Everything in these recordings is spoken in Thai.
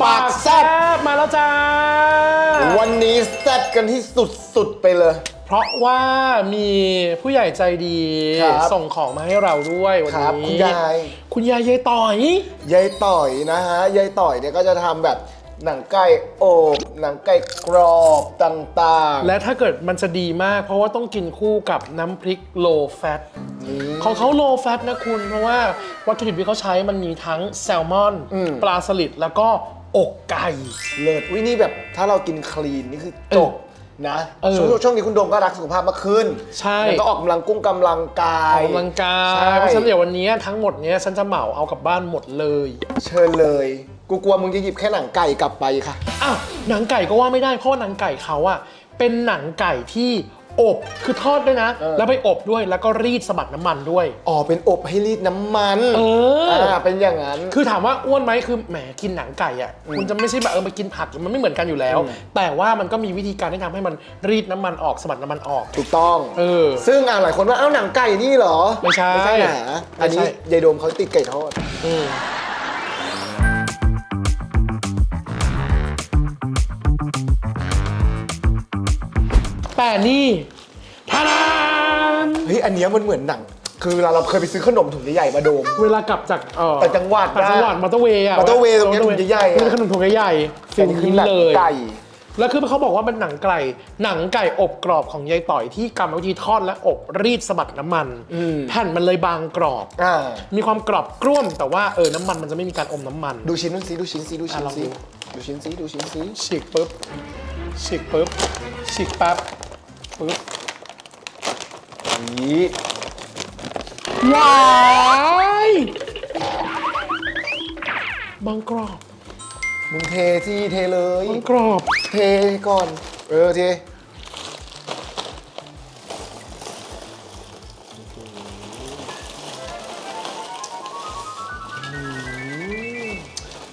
ปากแซ่บบมาแล้วจ้า วันนี้แซ่บกันที่สุดๆไปเลย เพราะว่ามีผู้ใหญ่ใจดี ครับส่งของมาให้เราด้วยวันครับนี้คุณยาย คุณยายยายต่อย ยายต่อยนะฮะ ยายต่อยเนี่ยก็จะทำแบบหนังไก่โอบ หนังไก่กรอบต่างๆและถ้าเกิดมันจะดีมาก เพราะว่าต้องกินคู่กับน้ำพริก low fat อืมของเขา low fat นะคุณ เพราะว่าวัตถุดิบที่เขาใช้มันมีทั้งแซลมอนอืมปลาสลิดแล้วก็ อกไก่เลิศวินี่แบบถ้าเรากินคลีนนี่คือจบนะเออช่วงช่วงนี้คุณโดมก็รักสุขภาพมากขึ้นใช่ แล้วก็ออกกำลังกุ้งกำลังกาอยอกกำลังกาใช่ยเพราะฉะนั้นเดี๋ยววันนี้ทั้งหมดเนี้ยฉันจะเหมาเอากลับบ้านหมดเลยเชิญเลย กูกลัวมึงจะหยิบแค่หนังไก่กลับไปค่ะ อ้าวหนังไก่ก็ว่าไม่ได้เพราะว่าหนังไก่เขาอะเป็นหนังไก่ที่ อบคือทอดด้วยนะ เออ แล้วไปอบด้วยแล้วก็รีดสะบัดน้ำมันด้วย อ๋อเป็นอบให้รีดน้ำมันเอออ่าเป็นอย่างนั้น คือถามว่าอ้วนไหมคือแหมกินหนังไก่อะคุณจะไม่ใช่แบบเออมากินผักมันไม่เหมือนกันอยู่แล้วแต่ว่ามันก็มีวิธีการที่ทำให้มันรีดน้ำมันออกสะบัดน้ำมันออก ถูกต้อง เออ ซึ่งอ่าหลายคนว่าเอ้าหนังไก่นี่เหรอไม่ใช่ไม่ใช่หนาอันนี้ไม่ใช่ ยายโดมเขาติดไก่ทอด อืม แต่นี่ทาดานเฮ้ยอันเนี้ยมันเหมือนหนัง คือเวลาเราเคยไปซื้อขนมถุงใหญ่ๆมาโดม เวลากลับจากเอ่อต่างจังหวัดต่างจังหวัดนะมอเตอร์เวย์อะมอเตอร์เวย์ตรงเนี้ยมอถุงใหญ่ๆอะเป็นขนมถุงใหญ่ๆฟิลอันนี้คือนี้หนังเลย ไก่ แล้วคือเขาบอกว่าเป็นหนังไก่หนังไก่อบกรอบของยายต่อยที่กรรมวิธีทอดและอบรีดสะบัดน้ำมัน อืม แผ่นมันเลยบางกรอบ อ่ามีความกรอบกร่วมแต่ว่าเออน้ำมันมันจะไม่มีการอมน้ำมัน ดูชิ้นนู้นสิดูชิ้นสิดูชิ้นอะลองสิดูดูชิ้นสิดูชิ้นสิฉีกปุ๊บฉีกปุ๊บฉีกปั๊บ ปุ๊บนี่ว้ายบางกรอบมึงเทที่เทเลย บางกรอบ เทก่อน เออเท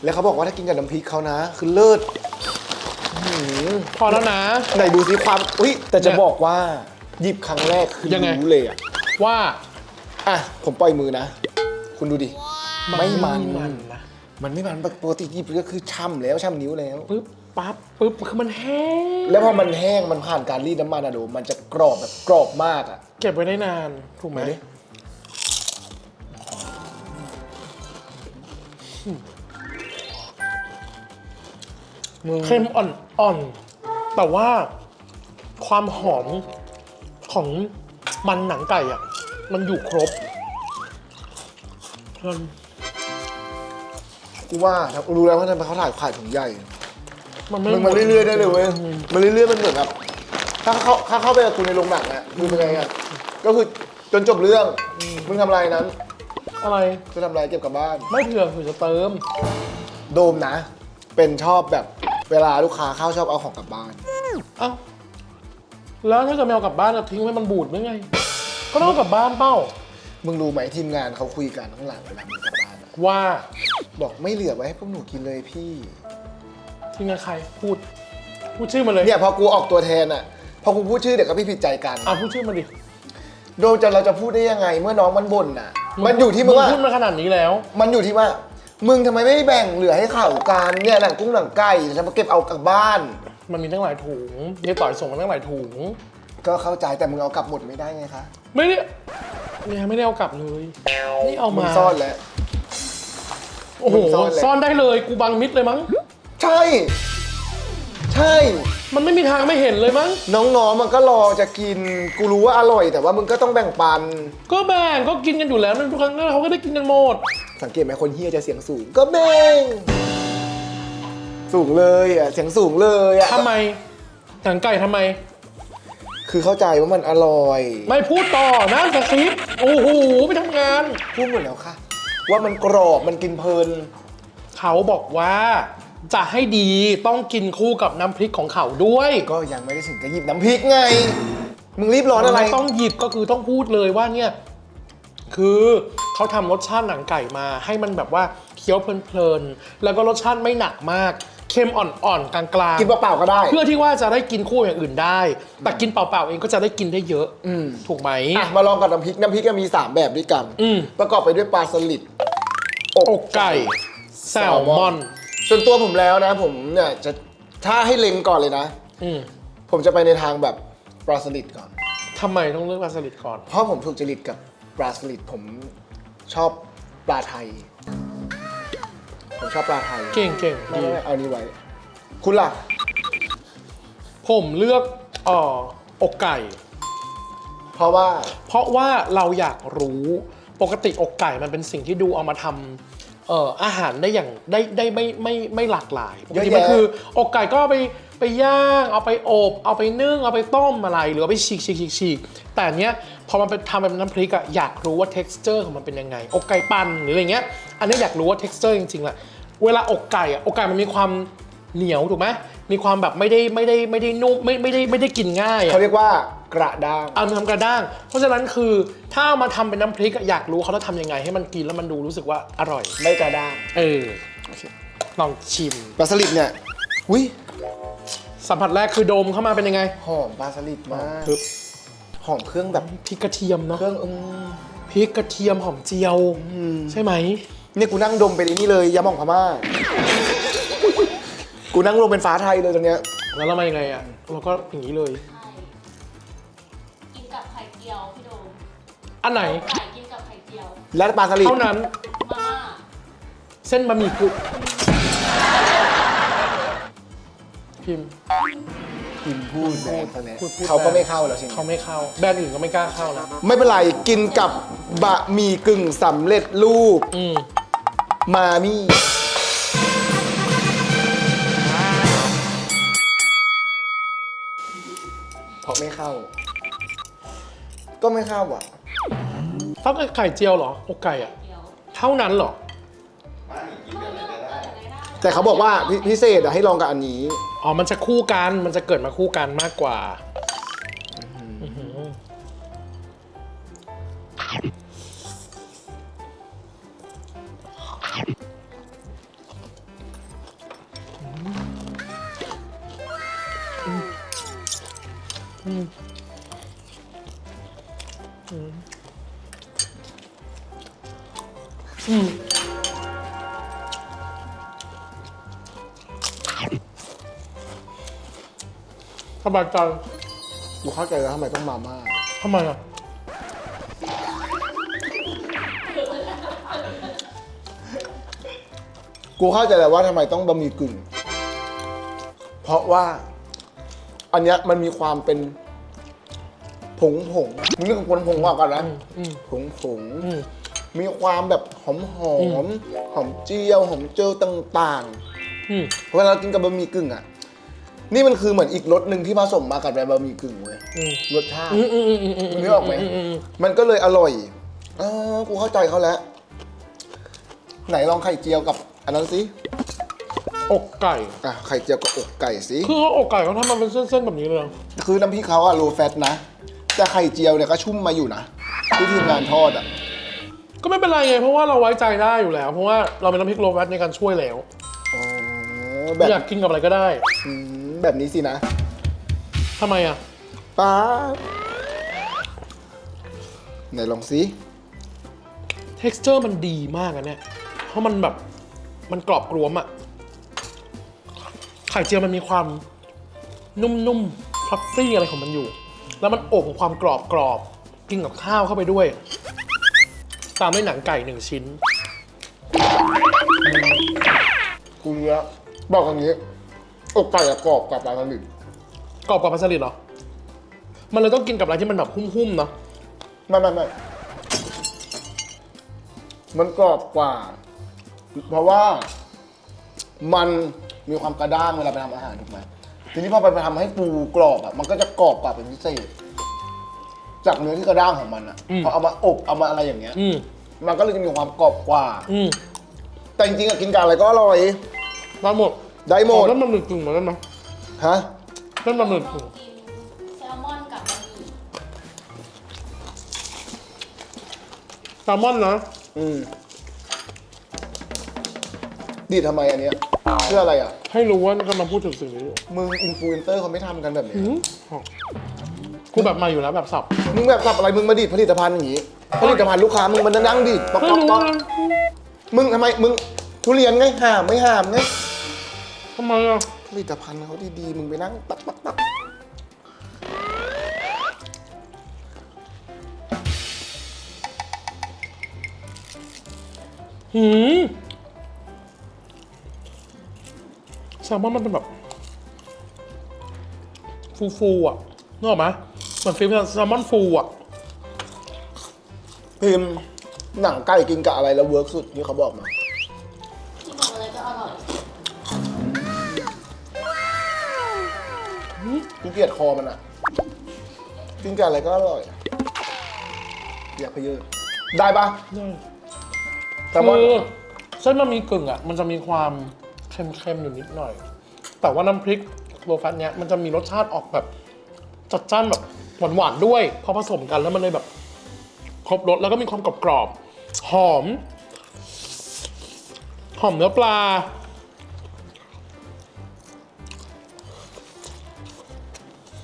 แล้วเขาบอกว่าถ้ากินกับน้ำพริกเขานะ คือเลิศ พอแล้วนะ ไหนดูสิความ อุ้ยแต่จะเนี่ยบอกว่าหยิบครั้งแรกคือยังไง รู้เลยอะว่าอะ ผมปล่อยมือนะ คุณดูดิ ไม่มัน มันนะมันไม่มันปกติหยิบก็คือช่ำแล้วช่ำนิ้วแล้วปุ๊บปั๊บปุ๊บคือมันแห้งแล้วพอมันแห้งมันผ่านการรีดน้ำมันอะดูมันจะกรอบแบบกรอบมากอะเก็บไว้ได้นานถูกไหมไหนดิ มึงเค็มอ่อนๆ แต่ว่าความหอมของมันหนังไก่อะ มันอยู่ครบมันกูว่ารู้แล้วว่าทำไมเขาถ่ายขายถุงใหญ่ มันไม่มันมันเรื่อยๆได้เลยเว้ยมันเรื่อยๆมันเหมือนแบบถ้าเข้าถ้าเข้าไปกับกูในโรงหนังอะมึงเป็นไงอะก็คือจนจบเรื่องมึงทำอะไรนั้น อะไรจะทำอะไรเก็บกลับบ้าน ไม่เผื่อเผื่อจะเติม โดมนะ เป็นชอบแบบ เวลาลูกค้าเข้าชอบเอาของกลับบ้าน เอ้าแล้วถ้าเกิดไม่เอากลับบ้านจะทิ้งไว้มันบูดหรือไง ก็ต้องเอากลับบ้านเป้ามึงรู้ไหมทีมงานเขาคุยกันข้างหลังเวลามึงกลับบ้านอะว่าบอกไม่เหลือไว้ให้พวกหนูกินเลยพี่ ทีมงานใครพูด พูดชื่อมาเลยเนี่ยพอกูออกตัวแทนอะพอกูพูดชื่อเดี๋ยวก็พี่ผิดใจกัน อะพูดชื่อมาดิโดยจะเราจะพูดได้ยังไง เมื่อน้องมันบ่นน่ะ มันอยู่ที่มึงว่าพูดมาขนาดนี้แล้ว มันอยู่ที่ว่า มึงทำไมไม่แบ่งเหลือให้เขากันเนี่ยหนังกุ้งหนังไก่ฉันมาเก็บเอากลับบ้าน มันมีตั้งหลายถุงเฮียต่อยส่งมาตั้งหลายถุง ก็เข้าใจแต่มึงเอากลับหมดไม่ได้ไงคะไม่ได้เนี่ยไม่ได้เอากลับเลย นี่เอามึมางซ่อนแล้ว โอ้โหมึงซ่อนแล้วซ่อนได้เลยกูบังมิดเลยมั้ง ใช่ ใช่ มันไม่มีทางไม่เห็นเลยมั้ง น้องๆมันก็รอจะกิน กูรู้ว่าอร่อย แต่ว่ามึงก็ต้องแบ่งปัน ก็แบ่งก็กินกันอยู่แล้วนั่นทุกครั้งเขาก็ได้กินกันหมด สังเกตไหมคนเฮียจะเสียงสูง ก็แบ่งสูงเลยอะเสียงสูงเลยอะทำไมหนังไก่ทำไม คือเข้าใจว่ามันอร่อย ไม่พูดต่อนะสคริปต์โอ้โหไปทำงาน พูดหมดแล้วค่ะ ว่ามันกรอบมันกินเพลิน เขาบอกว่า จะให้ดีต้องกินคู่กับน้ำพริกของเขาด้วย ก็ยังไม่ได้ถึงกับหยิบน้ำพริกไง มึงรีบร้อนอะไร ม่ต้องหยิบก็คือต้องพูดเลยว่าเนี่ย คือเขาทำรสชาติหนังไก่มา ให้มันแบบว่าเคี้ยวเพลินๆ แล้วก็รสชาติไม่หนักมาก เค็มอ่อนๆ กลางๆ กินเปล่าๆก็ได้ เพื่อที่ว่าจะได้กินคู่อย่างอื่นได้ แต่กินเปล่าๆ เองก็จะได้กินได้เยอะ อืม ถูกไหม อะมาลองกับน้ำพริก น้ำพริกก็มี 3 แบบด้วยกัน อืม ประกอบไปด้วยปลาสลิด อกไก่ แซลมอน ส่วนตัวผมแล้วนะ ผมเนี่ยจะถ้าให้เล็งก่อนเลยนะ อืมผมจะไปในทางแบบปลาสลิดก่อน ทำไมต้องเลือกปลาสลิดก่อน เพราะผมถูกจริตกับ ปลาสลิดผมชอบปลาไทย ผมชอบปลาไทยเก่งเก่งไม่ดี ไม่ไม่เอานี้ไว้ คุณล่ะ ผมเลือกเอ่ออกไก่ เพราะว่า เพราะว่าเราอยากรู้ปกติอกไก่มันเป็นสิ่งที่ดูเอามาทำเอ่ออาหารได้อย่างได้ได้ไม่ไม่ไม่หลากหลายปกติมันคืออกไก่ก็เอาไป ไปย่าง เอาไปอบ เอาไปนึ่ง เอาไปต้มอะไรหรือเอาไปฉีกฉีกฉีกฉีกแต่อันเนี้ยพอมันเป็นทำเป็นน้ำพริกอะอยากรู้ว่า texture ของมันเป็นยังไง อกไก่ปั่นหรืออะไรเงี้ย อันนี้อยากรู้ว่า texture จริงๆแหละเวลาอกไก่อะอกไก่มันมีความเหนียวถูกไหมมีความแบบไม่ได้ไม่ได้ไม่ได้นุ่มไม่ไม่ได้ไม่ได้กินง่ายอะ เขาเรียกว่ากระด้าง เอามาทำกระด้าง เพราะฉะนั้นคือถ้าเอามาทำเป็นน้ำพริกอะอยากรู้เขาจะทำยังไง ให้มันกินแล้วมันดูรู้สึกว่าอร่อย ไม่กระด้าง เออ ลองชิม ปลาสลิดเนี่ย อุ้ย สัมผัสแรกคือดมเข้ามาเป็นยังไงหอมปลาสลิดมากปึ๊บหอมเครื่องแบบพริกกระเทียมเนาะเครื่องอืมพริกกระเทียมหอมเจียว ใช่ไหม เนี่ยกูนั่งดมเป็นไอ้นี่เลยยาหม่องพม่า กูนั่งลงเป็นฟ้าไทยเลยตรงเนี้ยแล้วเรามายังไงอะเราก็อย่างนี้เลยกินกับไข่เจียวพี่โดมอันไหนไก่กินกับไข่เจียวและปลาสลิดเท่านั้นมาม่าเส้นบะหมี่กรุบ พิมพ์พิมพ์พูดแบรนด์เขาเนี่ยพูดพูดเขาก็ไม่เข้าแล้วใช่ไหมเขาไม่เข้า แบรนด์อื่นก็ไม่กล้าเข้านะไม่เป็นไรกินกับบะหมี่กึ่งสำเร็จรูปอืมมามี่เพราะไม่เข้า ก็ไม่เข้าอะเท่ากับไข่เจียวเหรออกไก่อะเจียวเท่านั้นเหรอ แต่เขาบอกว่าพิพิเศษอะให้ลองกับอันนี้ อ๋อ มันจะคู่กัน มันจะเกิดมาคู่กันมากกว่า บายใจกูเข้าใจแล้วทำไมต้องมาม่าทำไมอะกูเข้าใจแล้วว่าทำไมต้องบะหมี่กึ่ง เพราะว่า อันเนี้ยมันมีความเป็น ผงผงมึงนึกถึงผงผงว่ากันนะอืมผงผงอืม มีความแบบหอมหอมหอมเจียวหอมเจียวต่าง อืม ๆ เวลาเรากินกับบะหมี่กึ่งอะ นี่มันคือเหมือนอีกรสหนึ่งที่ผสมมากับแบบบะหมี่กึ่งเว้ยอืมรสชาติอืมอืมอืมอืมอืมมึงนึกออกไหมอืมมันก็เลยอร่อยอ๋อกูเข้าใจเขาแล้ว ไหนลองไข่เจียวกับ อันนั้นสิอกไก่ อะไข่เจียวกับอกไก่สิคือเขาอกไก่เขาทำมาเป็นเส้นๆแบบนี้เลยเหรอคือน้ำพริกเขาอะโลแฟตนะ แต่ไข่เจียวเนี่ยก็ชุ่มมาอยู่นะที่ทีมงานทอดอะก็ไม่เป็นไรไงเพราะว่าเราไว้ใจได้อยู่แล้ว เพราะว่าเราเป็นน้ำพริกโลแวตในการช่วยแล้ว อ๋อแบบอยากกินกับอะไรก็ได้ อืม แบบนี้สินะทำไมอะ ป้าบไหนลองสิ texture มันดีมากอะเนี่ย เพราะมันแบบ มันกรอบกรวมอะไข่เจียวมันมีความนุ่มๆพลัฟฟี่อะไรของมันอยู่ แล้วมันอบความกรอบกรอบๆกินกับข้าวเข้าไปด้วย ตามด้วยหนังไก่หนึ่งชิ้น กูรู้แล้วบอกอย่างนี้ อกไก่อะกรอบกับปลาสลิดกรอบกว่าปลาสลิดเหรอ มันเลยต้องกินกับอะไรที่มันแบบหุ้มๆเนาะไม่ไม่ไม่มันกรอบกว่า เพราะว่ามันมีความกระด้างเวลาไปทำอาหารถูกไหมทีนี้พอไปทำให้ปูกรอบอะมันก็จะกรอบกว่าเป็นพิเศษ จากเนื้อที่กระด้างของมันอะพอเอามาอบเอามาอะไรอย่างเงี้ย อืมมันก็เลยจะมีความกรอบกว่า อืมแต่จริงๆอะกินกับอะไรก็อร่อยได้หมด ได้หมดเล่นบะหมี่กึ่งเหมือนกันนะฮะเล่นบะหมี่ลกึ่องงกินแซลมอนกับบะหมี่แซลมอนนะอืม ดีดทำไมอันเนี้ยเพื่ออะไรอะ ให้รู้ว่ากำลังพูดถึงสิ่งนี้อยู่มึงอินฟลูเอนเซอร์เขาไม่ทำกันแบบนี้ อืมกูแบบมาอยู่แล้วแบบสับมึงแบบสับอะไรมึงมาดีดผลิตภัณฑ์อย่างงี้ ผลิตภัณฑ์ลูกค้ามึงมันนั่งดีดป๊อกไม่ป๊อกรู้ป๊อกนะมึงทำไมมึงทุเรียนไงห้ามไม่ห้ามไง ทำไมอะผลิตภัณฑ์เขาดีๆ มึงไปนั่งตักตักตักหืมแซลมอนมันเป็นแบบ ฟูฟูๆอะนึกออกไหมเหมือนฟิลแซลมอนฟูอะพิมพ์หนังไก่กินกับอะไรแล้วเวิร์กสุดที่เขาบอกมา กูเกลียดคอมันอะ กินกับอะไรก็อร่อย อยากไปเยอะได้ปะแซลมอน คือเส้นมันมีกึ่งอะ มันจะมีความเค็มๆอยู่นิดหน่อย แต่ว่าน้ำพริกโลฟัตเนี้ยมันจะมีรสชาติออกแบบจัดจ้านแบบหวานๆด้วย พอผสมกันแล้วมันเลยแบบ ครบรสแล้วก็มีความกรอบๆหอม หอมเนื้อปลา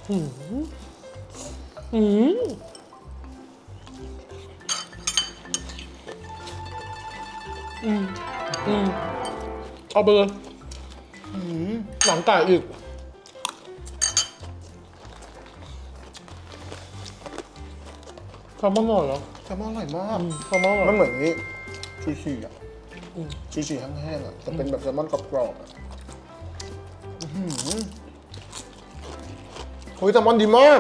อืมอืมอืมอืมเอาไปเลยหนังไก่อีก แซลมอนอร่อยเหรอแซลมอนอร่อยมากอืมแซลมอนอร่มัอนยเหมือนนี้ชูชีอะอืมชูชีแห้งๆอะแต่เป็นแบบแซลมอนกรอบๆอะ เฮ้ยแซลมอนดีมาก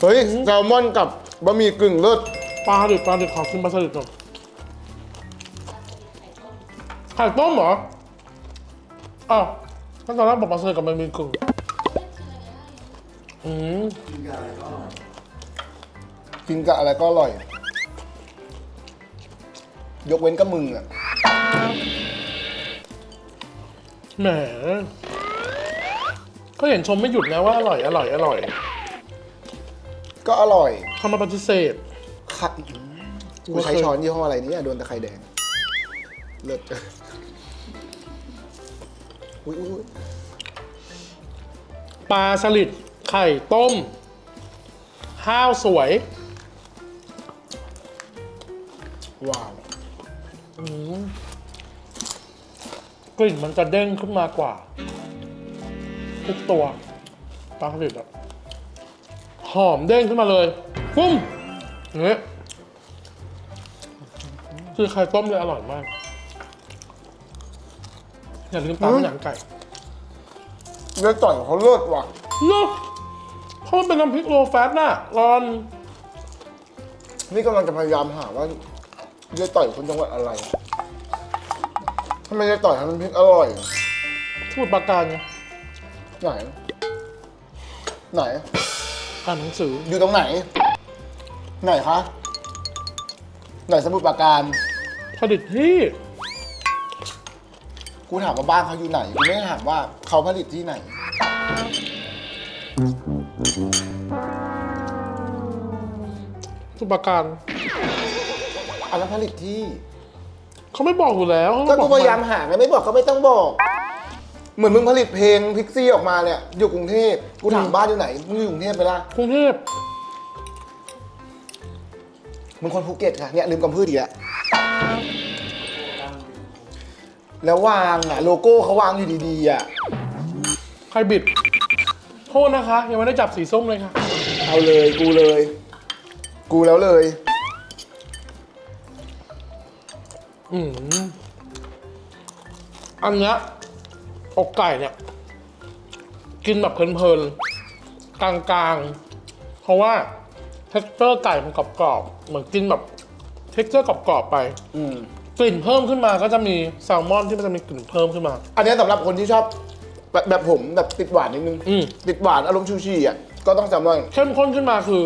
เฮ้ยแซลมอนกับบะหมี่กึ่งเลิศปลาดิบปลาดิบขอกินปลาสลิดก่อนไข่ต้มเหรออ้าวขั้นตอนแรกบอกปลาสลิดกับมันมีกึ่งอืมกินกับอะไรก็อร่อย ยกเว้นกับมึงอะแหม ก็เห็นชมไม่หยุดนะว่าอร่อย อร่อย อร่อยก็อร่อยทำไมาปฏิเสธค่ะกูใช้ช้อนยี่ห้ออะไรเนี่ยโดนตะไคร่แดง เลิศอุ้ยอุ้ยอุ๊ยปลาสลิด ไข่ต้ม ข้าวสวย ว้าวกลิ่นมันจะเด้งขึ้นมากว่า ทุกตัวปลาสลิดอะหอมเด้งขึ้นมาเลยฟุ้มอย่างนี้คือไข่ต้มเลยอร่อยมาก อย่าลืมตามหนังไก่เลือดจ่อยเขาเลิศว่ะเนาะเพราะมันเป็นน้ำพริกโลแฟตน่ะรอน นี่กำลังจะพยายามหาว่าเลือดต่อยคนจังหวัดอะไรทำไมเลือดต่อยทำน้ำพริกอร่อยสมุดปราการไง ไหน ไหน อ่านหนังสือ อยู่ตรงไหน ไหนคะ ไหนสมุดปราการ ผลิตที่ กูถามว่าบ้านเขาอยู่ไหน กูไม่ได้ถามว่าเขาผลิตที่ไหนสมุดปราการอันนั้นผลิตที่ เขาไม่บอกอยู่แล้วเขาก็ไม่บกูอกพยายามหาไงไม่บอกก็ไม่ต้องบอก เหมือนมึงผลิตเพลงพิกซี่ออกมาเนี่ยอยู่กรุงเทพกูถามบ้านอยู่ไหนมึงอยู่กรุงเทพไปละกรุงเทพมึงคนภูเก็ตค่ะเนี่ยลืมกำพืชอีกแล้วแล้ววางอะโลโก้เขาวางอยู่ดีๆอะใครบิด โทษนะคะ ยังไม่ได้จับสีส้มเลยค่ะ เอาเลยกูเลย กูแล้วเลย อืมอันเนี้ย อกไก่เนี่ย กินแบบเพลินๆ กลางๆ เพราะว่า เท็กเจอร์ไก่มันกรอบๆ เหมือนกินแบบเท็กเจอร์กรอบๆไปอืมกลิ่นเพิ่มขึ้นมาก็จะมีแซลมอนที่มันจะมีกลิ่นเพิ่มขึ้นมา อันนี้สำหรับคนที่ชอบแบบแบบผมแบบติดหวานนิดนึง อืม ติดหวานอารมณ์ชูชีอะก็ต้องแซลมอนเข้มข้นขึ้นมาคือ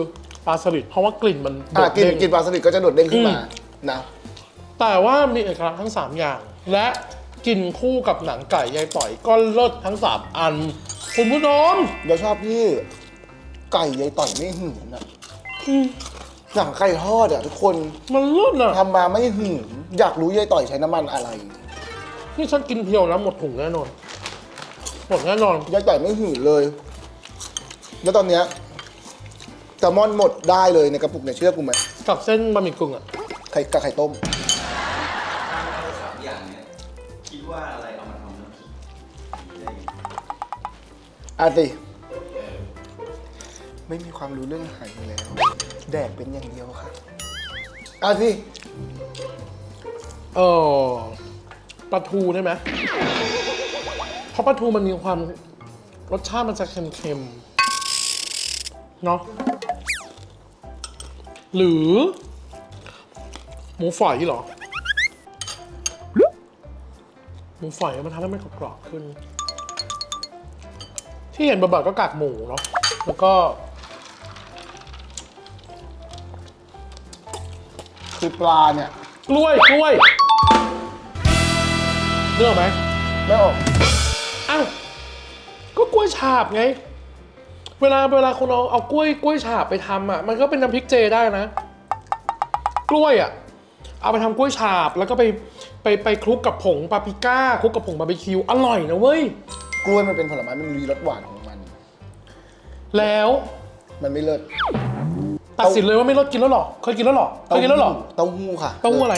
ปลาสลิดเพราะว่ากลิ่นมันโดอะดกินเด่น กินปลาสลิดก็จะโดดเด้งขึ้นมาอืม นะ แต่ว่ามีเอกลักษณ์ทั้ง 3 อย่าง และ กินคู่กับหนังไก่ยายต่อยก็เลิศทั้ง3อัน คุณผู้ชมเดี๋ยวชอบที่ไก่ยายต่อยไม่หืนอะอืมหนังไก่ทอดอะทุกคนมันเลิศอะทำมาไม่หืนอยากรู้ยายต่อยใช้น้ำมันอะไร นี่ฉันกินเพียวนะหมดถุงแน่นอน หมดแน่นอนยายต่อยไม่หืนเลย แล้วตอนเนี้ยแซลมอนหมดได้เลยในกระปุกเนี่ยเชื่อกูไหมกับเส้นบะหมี่กึ่งอะไข่กับไข่ต้ม อะสิไม่มีความรู้เรื่องอาหารอยู่แล้ว แดกเป็นอย่างเดียวค่ะอะสิเออปลาทูได้ไหมเพราะปลาทูมันมีความรสชาติมันจะเค็มๆ เนาะ หรือ หมูฝอยเหรอ หมูฝอยมันทำให้มันกรอบๆขึ้น ที่เห็นบ่อยๆก็กากหมูเนาะแล้วก็คือปลาเนี่ยกล้วยกล้วยเลือกไหมไม่ออกอ้าวก็กล้วยฉาบไง เวลาเวลาคนเอาเอากล้วยกล้วยฉาบไปทำอะ มันก็เป็นน้ำพริกเจได้นะ กล้วยอะ เอาไปทำกล้วยฉาบแล้วก็ไปไปไปคลุกกับผงปาปริก้าคลุกกับผงบาร์บีคิวอร่อยนะเว้ย กล้วยมันเป็นผลไม้มันมีรสหวานของมัน แล้วมันไม่เลิศตัดสินเลยว่าไม่รสกินแล้วหรอเคยกินแล้วหรอเคยกินแล้วหรอเต้าหู้ค่ะเต้าหู้อะไร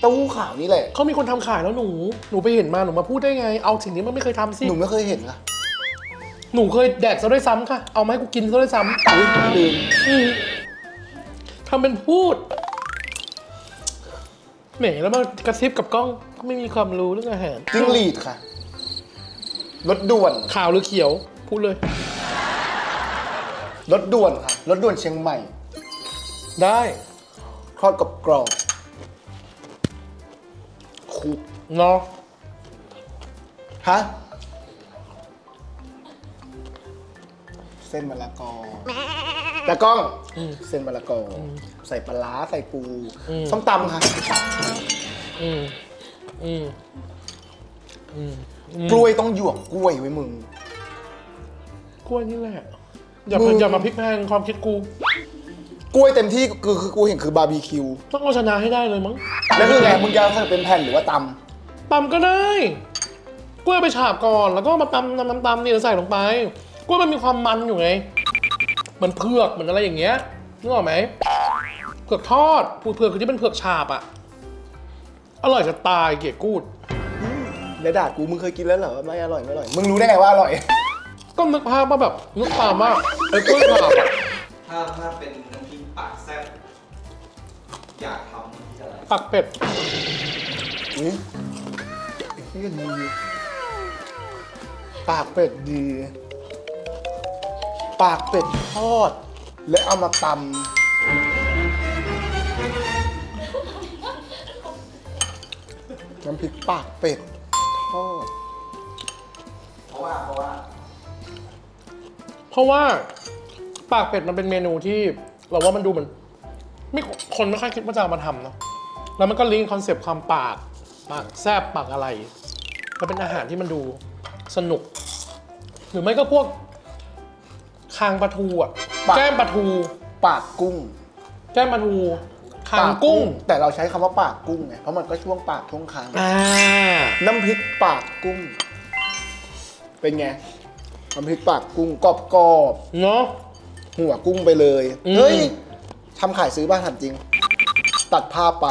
เต้าหู้ขาวนี่แหละเขามีคนทำขายแล้วหนูหนูไปเห็นมาหนูมาพูดได้ไง เอาสิ่งนี้มันไม่เคยทำสิหนูไม่เคยเห็นค่ะหนูเคยแดกซะด้วยซ้ำค่ะ เอามาให้กูกินซะด้วยซ้ำอุ๊ยลืมอืมทำเป็นพูดแหมแล้วมากระซิบกับกล้องก็ไม่มีความรู้เรื่องอาหารจิ้งหรีดค่ะ รถด่วนขาวหรือเขียว พูดเลย รถด่วนค่ะรถด่วนเชียงใหม่ได้ทอดกับกรอบคุเนาะฮะเส้นมะละกอแต่กล้องเส้นมะละกออใส่ปลาร้าใส่ปูส้มตำค่ะ อืมอืมอืม กล้วยต้องหยวกกล้วยไว้มึง กล้วยนี่แหละ อย่ามึมาง อย่ามาพลิกแพลงความคิดกู กล้วยเต็มที่คือคือกูเห็นคือบาร์บีคิว ต้องเอาชนะให้ได้เลยมั้งแล้วคือไงมึงจะใส่เป็นแผ่นหรือว่าตตำก็ได้ กล้วยไปฉาบก่อน แล้วก็มาตำตำตำตำนี่แล้วใส่ลงไป กล้วยมันมีความมันอยู่ไงเหมือนเผือกเหมือนอะไรอย่างเงี้ยนึกออกไหมเผือกทอดผูเผือกคือที่เป็นเผือกฉาบอะอร่อยจะตายเกียกูดำแล้วด่ากูมึงเคยกินแล้วเหรอไม่อร่อยไม่อร่อย มึงรู้ได้ไงว่าอร่อย ก็นึกภาพว่าแบบนึกตามว่าไอ้กล้วยฉาบอะถ้าถ้าเป็นน้ำพริกปากแซ่บอยากทำน้ำพริกอะไรปักเป็ดอุ๊ยไอ้เหี้ยดีปากเป็ดดี ปากเป็ดทอด และเอามาตำน้ำพริกปากเป็ด ทอดเพราะว่าเพราะว่าเพราะว่าปากเป็ดมันเป็นเมนูที่เราว่ามันดูเหมือนไม่คนไม่ค่อยคิดว่าจะเอามาทำเนาะแล้วมันก็ลิงก์คอนเซปต์ความปากปากแซบปากอะไรมันเป็นอาหารที่มันดูสนุก หรือไม่ก็พวกคางปลาทูอะปาก แก้มปลาทู ปากกุ้ง แก้มปลาทู คางกุ้ง แต่เราใช้คำว่าปากกุ้งไงเพราะมันก็ช่วงปากช่วงคาง อ่า น้ำพริกปากกุ้ง เป็นไง น้ำพริกปากกุ้งกรอบกรอบเนาะ ๆหัวกุ้งไปเลย อืม เฮ้ยทำขายซื้อบ้านถามจริง ตัดภาพไป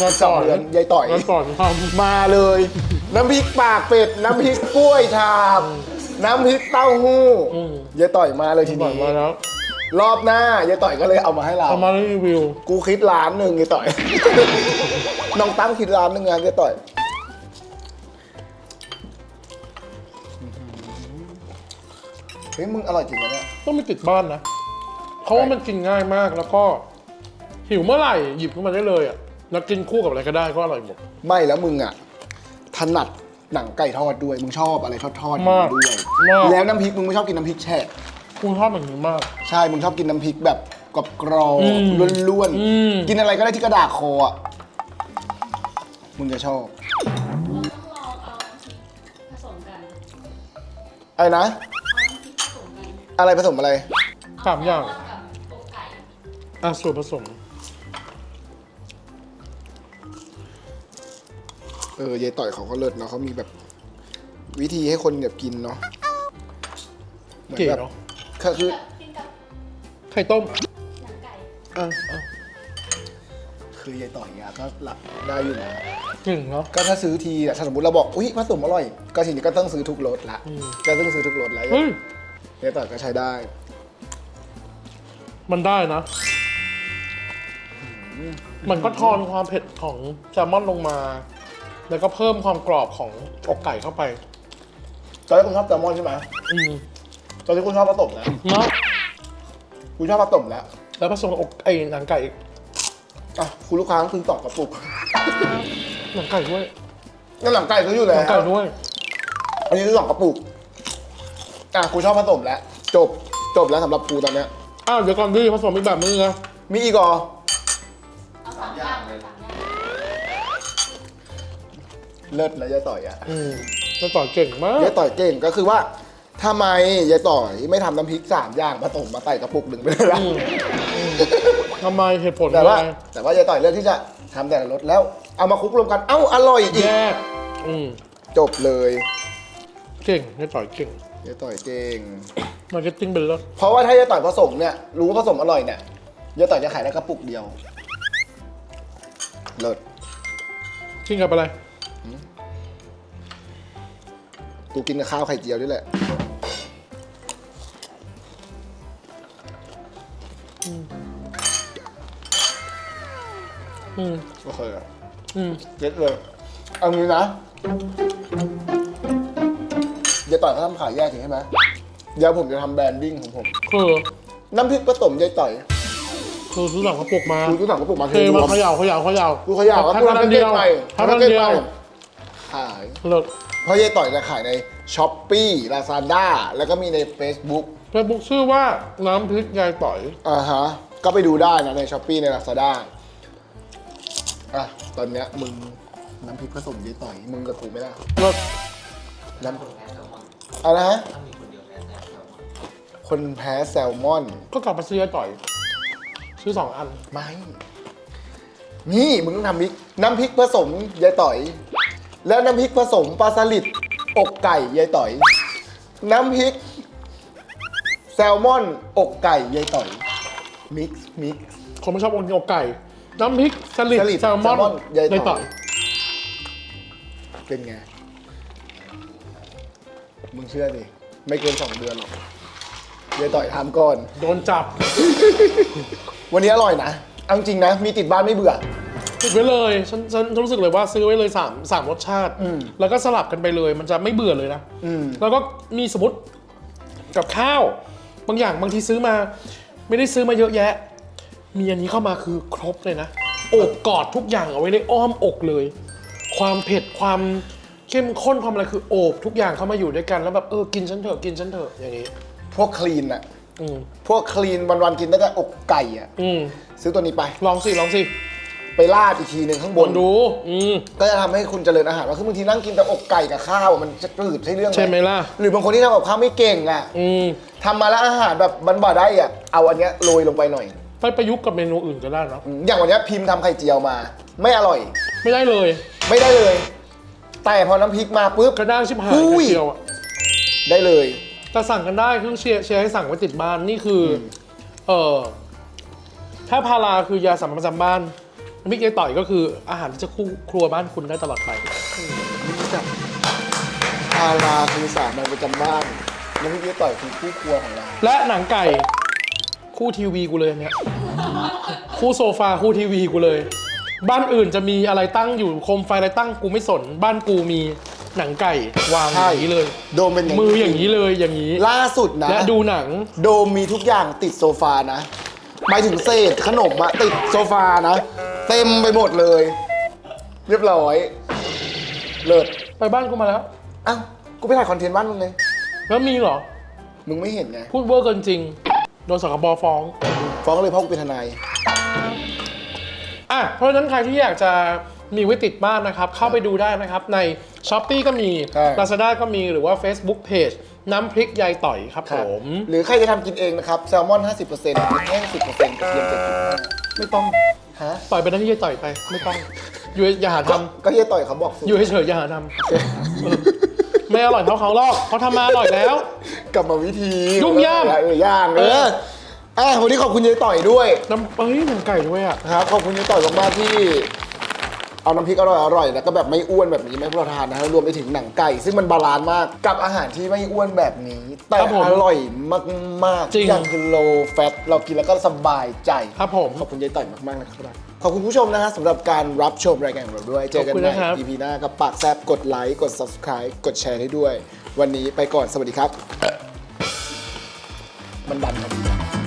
มาสองเดือนยายต่อย มาก่อนทมาเลย น้ำพริกปากเป็ด น้ำพริกกล้วยชาบน้ำพริกเต้าหู้ำอืมยายต่อยมาเลยทีบอกนี้ มาแล้ว รอบหน้ายายต่อยก็เลยเอามาให้เรา เอามารีวิว กูคิดร้านหนึ่งยายต่อย น้องตั้งคิดร้านหนึ่งงานยายต่อย เฮ้ยมึงอร่อยจริงนะเนี่ย ต้องไม่ติดบ้านนะเพราะว่ามันกินง่ายมากแล้วก็ หิวเมื่อไหร่หยิบขึ้นมาได้เลยอะแล้วกินคู่กับอะไรก็ได้ก็อร่อยหมด ไม่แล้วมึงอะถนัดหนังไก่ทอดด้วย มึงชอบอะไรทอดทอดมากด้วย มาก แล้วน้ำพริกมึงไม่ชอบกินน้ำพริกแฉะ คุณชอบแบบนี้มาก ใช่มึงชอบกินน้ำพริกแบบกรอบกรอบอืมล้วนอืม ๆ กินอะไรก็ได้ที่กระดาษคออะมึงจะชอบเราต้องลองเอาน้ำพริกผสมกันอะไรนะ เอาน้ำพริกผสมกันอะไรผสมอะไร สามอย่างทอดกับอกไก่อะส่วนผสม เออเยายต่อยเขาก็เลิศเนาะเขามีแบบ วิธีให้คนแบบกินเนาะหมือนเก๋แบบเนาะ ก็คือกินกับไข่ต้มหนังไก่อะอะคืคือยายต่อยเนี่ยก็รับได้อยู่นะจริงเนาะ ก็ถ้าซื้อทีอะถ้าสมมติเราบอกอุ้ยผสมอร่อย ก็ทีนี้ก็ต้องซื้อทุกรสละอืม ก็ต้องซื้อทุกรสแล้วเฮ้ยยายต่อยก็ใช้ได้มันได้นะ มันก็ทอนความเผ็ดของแซลมอนลงมา แล้วก็เพิ่มความกรอบของอกไก่เข้าไป ตอนนี้คุณชอบแซลมอนใช่ไหมอืม ตอนนี้คุณชอบผสมแล้วเนาะคุณชอบผสมแล้ว แล้วผสมกับอกไอ้หนังไก่อะคุณลูกค้าต้องซื้อต่อกระปุกหนังไก่ด้วยงั้นหลังไก่ซื้ออยู่หแล้นังไก่วด้วยอันนี้ซื้อสองกระปุกอะคุณชอบผสมแล้ว จบจบแล้วสำหรับกูตอนเนี้ยอ้าวเดี๋ยวก่อนดิผสมอีกแบบนึงนะมีอีกเหรอเอาสามอย่างเลยสามอย่างเลิศนะยายต่อยอะอืมแล้วต่อเก่งมากยายต่อยเก่งก็คือว่า ทำไมยายต่อยไม่ทำน้ำพริกสามอย่างผสมมาใส่กระปุกหนึ่งไปเลยล่ะอืมอืมทำไมเหตุผลแต่อะว่าไรแต่ว่ายายต่อยเลือกที่จะทำแต่ละรสแล้วเอามาคลุกรวมกันเอ้าอร่อยอีก แยกอืมจบเลยเก่งให้ต่อยเก่งยายต่อยเก่ง มาร์เก็ตติ้งเป็นเลิศเพราะว่าถ้ายายต่อยผสมเนี่ยรู้ว่าผสมอร่อยเนี่ยยายต่อยจะขายได้กระปุกเดียวเลิศกินกับอะไร กูกินกับข้าวไข่เจียวนี่แหละ อืม โอเคอะอืมเก็ตเลยเอางี้นะยายต่อยเขาทำขายแยกใช่ไหมเดี๋ยวผมจะทำแบรนดิ้งของผม คือน้ำพริกผสมยายต่อยคือซื้อสั่งกระปุกมากูต้องสั่งกระปุกมาเทเทรมาวม เขย่าเขย่าเขย่ากูเขย่าแล้วแพ็กูคทำอัแพ็นกเกเดีจยวไปแพ็คอันเดียวขาย เลิศเพราะยายต่อยจะขายในช้อปปี้ลาซาด้าแล้วก็มีใน Facebook เฟซบุ๊กชื่อว่าน้ำพริกยายต่อยอ่าฮะ ก็ไปดูได้นะในช้อปปี้ในลาซาด้าอะ ตอนเนี้ยมึงน้ำพริกผสมยายต่อย มึงกับกูไม่ได้เลิศน้ำอะไรนะคนแพ้แซลมอน ก็กลับมาซื้อยายต่อย ซื้อสองอัน ไม่ นี่มึงต้องทำพริกน้ำพริกผสมยายต่อย แล้วน้ำพริกผสมปลาสลิดอกไก่ยายต่อย น้ำพริกแซลมอนอกไก่ยายต่อยมิกซ์มิกซ์ คนไม่ชอบกินอกไก่ น้ำพริกสลิดสลิดแซลมอนแซลมอนยายต่อยยายต่อย เป็นไง มึงเชื่อดิ ไม่เกินสองเดือนหรอกยายต่อยทำก่อน โดนจับวันนี้อร่อยนะเอาจริงๆนะ มีติดบ้านไม่เบื่อ ติดไว้เลยฉันฉันฉันรู้สึกเลยว่าซื้อไว้เลยสามสามรสชาติอืมแล้วก็สลับกันไปเลย มันจะไม่เบื่อเลยนะ อืม แล้วก็มีสมมติกับข้าว บางอย่างบางทีซื้อมา ไม่ได้ซื้อมาเยอะแยะ มีอันนี้เข้ามาคือครบเลยนะโอบกอดทุกอย่างเอาไว้ในอ้อมอกเลย ความเผ็ดความเข้มข้นความอะไรคือโอบทุกอย่างเข้ามาอยู่ด้วยกันแล้วแบบเออกินฉันเถอะกินฉันเถอะอย่างนี้ พวกคลีนอะอืมพวกคลีนวันๆกินได้แต่อกไก่อะอืมซื้อตัวนี้ไป ลองสิลองสิ ไปราดอีกทีหนึ่งข้างบบนนดูอืม ก็จะทำให้คุณเจริญอาหารว่าคือบางทีนั่งกินแต่อกไก่กับข้าวอะมันจะจืดใช่เรื่องใช่ไหมล่ะ หรือบางคนที่ทำกับข้าวไม่เก่งอะอืมทำมาแล้วอาหารแบบมันบ่ได้อะเอาอันเนี้ยโรยลงไปหน่อย ไปประยุกต์กับเมนูอื่นก็ได้เนอะอืมอย่างวันเนี้ยพิมพ์ทำไข่เจียวมา ไม่อร่อย ไม่ได้เลยไม่ได้เลย แต่พอน้ำพริกมาปุ๊บ กระด้างชิบหายอุ้กยระเทียวอะได้เลย แต่สั่งกันได้คือเชียร์เชียร์ให้สั่งไว้ติดบ้านนี่คืออเออถ้าพาราคือยาสามัญประจำบ้าน มิกยายต่อยก็คืออาหารที่จะคู่ครัวบ้านคุณได้ตลอดไป รู้จักพาราคือสามัญประจำบ้านน้ำพริกเจ๊ต่อยคือคู่ครัวของเราและหนังไก่คู่ทีวีกูเลยอันเนี่ยคู่โซฟาคู่ทีวีกูเลย บ้านอื่นจะมีอะไรตั้งอยู่โคมไฟอะไรตั้งกูไม่สน บ้านกูมีหนังไก่วางอย่างนี้เลย โดมเป็นมืออย่างนี้เลยอย่างนี้ล่าสุดนะ และดูหนัง โดมมีทุกอย่างติดโซฟานะหมายถึงเศษขนมอะติดโซฟานะ เต็มไปหมดเลย เรียบร้อย เลิศไปบ้านกูมาแล้ว อ้าวกูไปถ่ายคอนเทนต์บ้านมึงเลยแล้วมีเหรอ มึงไม่เห็นไงพูดเวอร์เกินจริง โดนสคบฟ้อง ฟ้องเลยเพราะกูเป็นทนาย อะ เพราะฉะนั้นใครที่อยากจะมีไว้ติดบ้านนะครับ เข้าไปดูได้นะครับ ใน s h อ p e e ก็มี ใช่ Lazada ก็มีหรือว่า Facebook Page น้ำพริกยายต่อยครับผมหรือใครจะทำกินเองนะครับ แซลมอน 50%พริกแห้ง 10%กระเทียม7.5ไม่ต้อง ฮะต่อยไปได้ที่ยายต่อยไป ไม่ต้อง อยู่อย่าหาทก็เฮียต่อยเขาบอกสูตำรอยู่เฉยๆอย่าหาทำเออไม่อร่อยเท่าเขาหรอกเขาทำมาอร่อยแล้ว กลับมาวิธียุ่งยากเออย่างเอออะวันนี้ขอบคุณยายต่อยด้วยน้ำเอ้ยหนังไก่ด้วยอะ นะครับขอบคุณยายต่อยมากๆที่ เอาน้ำพริกอร่อยอร่อยๆแล้วก็แบบไม่อ้วนแบบนี้ไม่ให้พวกเราทานนะฮะรวมไปถึงหนังไก่ ซึ่งมันบาลานซ์มากกับอาหารที่ไม่อ้วนแบบนี้ แต่ครับผมอร่อยมากจริงๆอย่างคือ low fat เรากินแล้วก็สบายใจ ครับผม ขอบคุณยายต่อยมาก ๆ นะครับ ขอบคุณผู้ชมนะฮะสำหรับการรับชมรายการของเราด้วย เจอกันขอบคุณใหม่ นะครับ EP หน้ากับปากแซบกดไลค์ กด subscribe กดแชร์ให้ด้วย วันนี้ไปก่อน สวัสดีครับ มันดันครับ